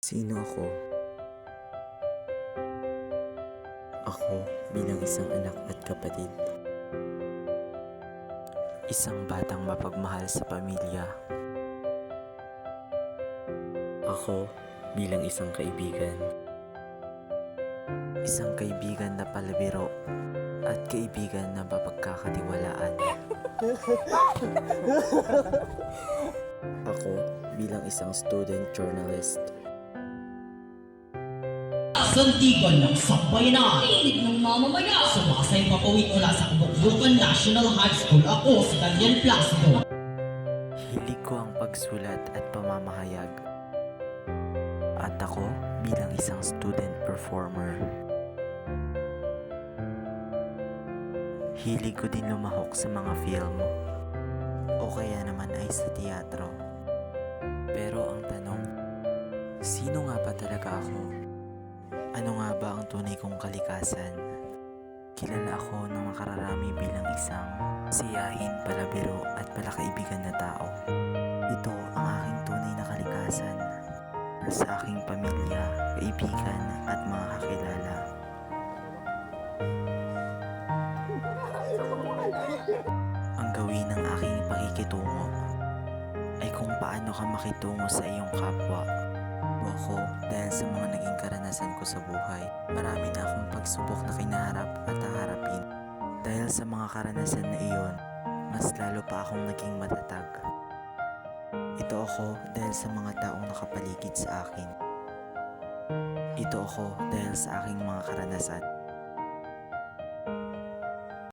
Sino ako? Ako bilang isang anak at kapatid. Isang batang mapagmahal sa pamilya. Ako bilang isang kaibigan. Isang kaibigan na palabiro at kaibigan na mapagkakatiwalaan. Ako bilang isang student journalist. Sandigan ng Sambayanan. Pilit ng mamamaya. Sumasay papawid mula sa Kabuklukan National High School. Ako si Daniel Placido. Hilig ko ang pagsulat at pamamahayag. At ako bilang isang student performer. Hilig ko din lumahok sa mga film. O kaya naman ay sa teatro. Pero ang tanong, sino nga ba talaga ako? Ano nga ba ang tunay kong kalikasan? Kilala ako ng makararami bilang isang siyahin, palabiro at palakaibigan na tao. Ito ang aking tunay na kalikasan sa aking pamilya, kaibigan at mga kakilala. Ang gawin ng aking pakikitungo ay kung paano ka makitungo sa iyong kapwa. O ako, dahil sa mga naging karanasan ko sa buhay, marami na akong pagsubok na kinaharap at haharapin. Dahil sa mga karanasan na iyon, mas lalo pa akong naging matatag. Ito ako dahil sa mga taong nakapaligid sa akin. Ito ako dahil sa aking mga karanasan.